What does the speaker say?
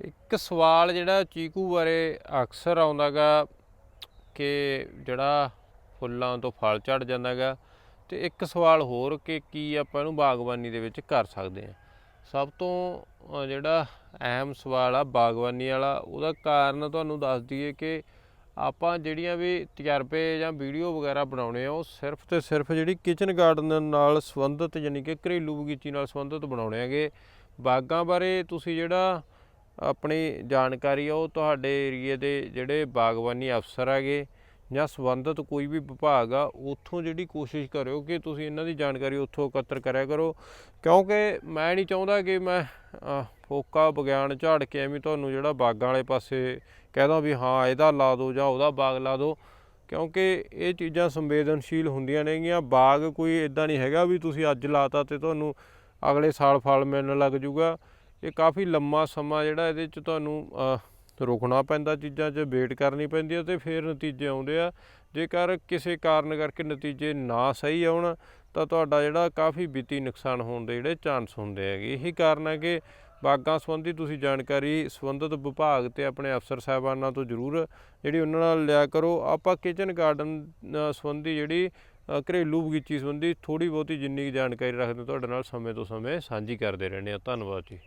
ਇੱਕ ਸਵਾਲ ਜਿਹੜਾ ਚੀਕੂ ਬਾਰੇ ਅਕਸਰ ਆਉਂਦਾਗਾ ਕਿ ਜਿਹੜਾ ਫੁੱਲਾਂ ਤੋਂ ਫਲ ਝੜ ਜਾਂਦਾਗਾ ਤੇ ਇੱਕ ਸਵਾਲ ਹੋਰ ਕਿ ਕੀ ਆਪਾਂ ਇਹਨੂੰ ਬਾਗਬਾਨੀ ਦੇ ਵਿੱਚ ਕਰ ਸਕਦੇ ਹਾਂ। ਸਭ ਤੋਂ ਜਿਹੜਾ ਅਹਿਮ ਸਵਾਲ ਆ ਬਾਗਬਾਨੀ ਵਾਲਾ, ਉਹਦਾ ਕਾਰਨ ਤੁਹਾਨੂੰ ਦੱਸ ਦਈਏ ਕਿ ਆਪਾਂ ਜਿਹੜੀਆਂ ਵੀ ਤਜਰਬੇ ਜਾਂ ਵੀਡੀਓ ਵਗੈਰਾ ਬਣਾਉਣੇ ਆ, ਉਹ ਸਿਰਫ ਤੇ ਸਿਰਫ ਜਿਹੜੀ ਕਿਚਨ ਗਾਰਡਨ ਨਾਲ ਸੰਬੰਧਿਤ, ਯਾਨੀ ਕਿ ਘਰੇਲੂ ਬਗੀਚੀ ਨਾਲ ਸੰਬੰਧਿਤ ਬਣਾਉਣੇ ਹੈਗੇ। ਬਾਗਾਂ ਬਾਰੇ ਤੁਸੀਂ ਜਿਹੜਾ ਆਪਣੀ ਜਾਣਕਾਰੀ ਆ, ਉਹ ਤੁਹਾਡੇ ਏਰੀਏ ਦੇ ਜਿਹੜੇ ਬਾਗਬਾਨੀ ਅਫਸਰ ਹੈਗੇ ਜਾਂ ਸੰਬੰਧਿਤ ਕੋਈ ਵੀ ਵਿਭਾਗ ਆ, ਉੱਥੋਂ ਜਿਹੜੀ ਕੋਸ਼ਿਸ਼ ਕਰਿਓ ਕਿ ਤੁਸੀਂ ਇਹਨਾਂ ਦੀ ਜਾਣਕਾਰੀ ਉੱਥੋਂ ਇਕੱਤਰ ਕਰਿਆ ਕਰੋ। ਕਿਉਂਕਿ ਮੈਂ ਨਹੀਂ ਚਾਹੁੰਦਾ ਕਿ ਮੈਂ ਫੋਕਾ ਵਿਗਿਆਨ ਝਾੜ ਕੇ ਐਵੇਂ ਤੁਹਾਨੂੰ ਜਿਹੜਾ ਬਾਗਾਂ ਵਾਲੇ ਪਾਸੇ ਕਹਿਦਾ ਵੀ ਹਾਂ, ਇਹਦਾ ਲਾ ਦਿਓ ਜਾਂ ਉਹਦਾ ਬਾਗ ਲਾ ਦਿਓ। ਕਿਉਂਕਿ ਇਹ ਚੀਜ਼ਾਂ ਸੰਵੇਦਨਸ਼ੀਲ ਹੁੰਦੀਆਂ ਨੇਗੀਆਂ। ਬਾਗ ਕੋਈ ਇਦਾਂ ਨਹੀਂ ਹੈਗਾ ਵੀ ਤੁਸੀਂ ਅੱਜ ਲਾਤਾ ਤੇ ਤੁਹਾਨੂੰ ਅਗਲੇ ਸਾਲ ਫਲ ਮਿਲਣ ਲੱਗ ਜੂਗਾ। ਇਹ ਕਾਫੀ ਲੰਮਾ ਸਮਾਂ ਜਿਹੜਾ ਇਹਦੇ ਚ ਤੁਹਾਨੂੰ ਅਹ, ਰੁਕਣਾ ਪੈਂਦਾ ਚੀਜ਼ਾਂ 'ਚ ਵੇਟ ਕਰਨੀ ਪੈਂਦੀ ਹੈ ਤੇ ਫਿਰ ਨਤੀਜੇ ਆਉਂਦੇ ਆ। ਜੇਕਰ ਕਿਸੇ ਕਾਰਨ ਕਰਕੇ ਨਤੀਜੇ ਨਾ ਸਹੀ ਆਉਣ ਤਾਂ ਤੁਹਾਡਾ ਜਿਹੜਾ ਕਾਫੀ ਵਿੱਤੀ ਨੁਕਸਾਨ ਹੋਣ ਦੇ ਜਿਹੜੇ ਚਾਂਸ ਹੁੰਦੇ ਹੈਗੇ। ਇਹੀ ਕਾਰਨ ਹੈ ਕਿ ਬਾਗਾਂ ਸੰਬੰਧੀ ਤੁਸੀਂ ਜਾਣਕਾਰੀ ਸੰਬੰਧਿਤ ਵਿਭਾਗ ਤੇ ਆਪਣੇ ਅਫਸਰ ਸਾਹਿਬਾਨਾਂ ਤੋਂ ਜ਼ਰੂਰ ਜਿਹੜੀ ਉਹਨਾਂ ਨਾਲ ਲਿਆ ਕਰੋ। ਆਪਾਂ ਕਿਚਨ ਗਾਰਡਨ ਸੰਬੰਧੀ ਜਿਹੜੀ ਘਰੇਲੂ ਬਗੀਚੀ ਸੰਬੰਧੀ ਥੋੜੀ ਬਹੁਤੀ ਜਿੰਨੀ ਕੁ ਜਾਣਕਾਰੀ ਰੱਖਦੇ ਤੁਹਾਡੇ ਨਾਲ ਸਮੇਂ ਤੋਂ ਸਮੇਂ ਸਾਂਝੀ ਕਰਦੇ ਰਹਿੰਦੇ ਆ ਧੰਨਵਾਦ ਜੀ।